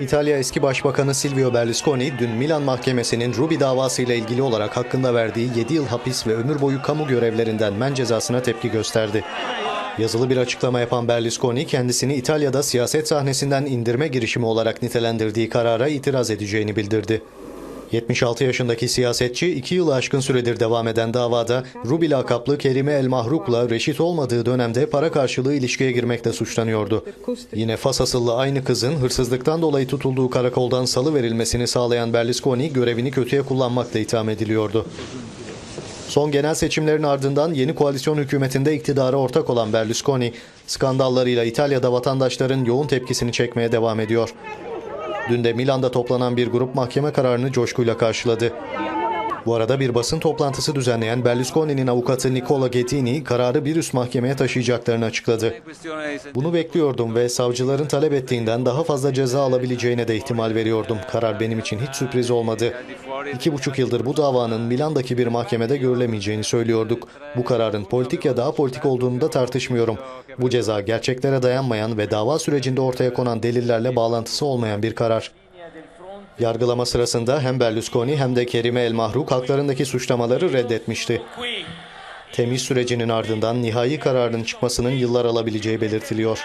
İtalya eski başbakanı Silvio Berlusconi dün Milan mahkemesinin Ruby davasıyla ilgili olarak hakkında verdiği 7 yıl hapis ve ömür boyu kamu görevlerinden men cezasına tepki gösterdi. Yazılı bir açıklama yapan Berlusconi kendisini İtalya'da siyaset sahnesinden indirme girişimi olarak nitelendirdiği karara itiraz edeceğini bildirdi. 76 yaşındaki siyasetçi 2 yılı aşkın süredir devam eden davada Rubi lakaplı Kerime El Mahruk'la reşit olmadığı dönemde para karşılığı ilişkiye girmekle suçlanıyordu. Yine Fas asıllı aynı kızın hırsızlıktan dolayı tutulduğu karakoldan salı verilmesini sağlayan Berlusconi görevini kötüye kullanmakla itham ediliyordu. Son genel seçimlerin ardından yeni koalisyon hükümetinde iktidara ortak olan Berlusconi, skandallarıyla İtalya'da vatandaşların yoğun tepkisini çekmeye devam ediyor. Dün de Milan'da toplanan bir grup mahkeme kararını coşkuyla karşıladı. Bu arada bir basın toplantısı düzenleyen Berlusconi'nin avukatı Nicola Gettini kararı bir üst mahkemeye taşıyacaklarını açıkladı. Bunu bekliyordum ve savcıların talep ettiğinden daha fazla ceza alabileceğine de ihtimal veriyordum. Karar benim için hiç sürpriz olmadı. İki buçuk yıldır bu davanın Milan'daki bir mahkemede görülemeyeceğini söylüyorduk. Bu kararın politik ya da apolitik olduğunu da tartışmıyorum. Bu ceza gerçeklere dayanmayan ve dava sürecinde ortaya konan delillerle bağlantısı olmayan bir karar. Yargılama sırasında hem Berlusconi hem de Kerime El Mahruk haklarındaki suçlamaları reddetmişti. Temiz sürecinin ardından nihai kararın çıkmasının yıllar alabileceği belirtiliyor.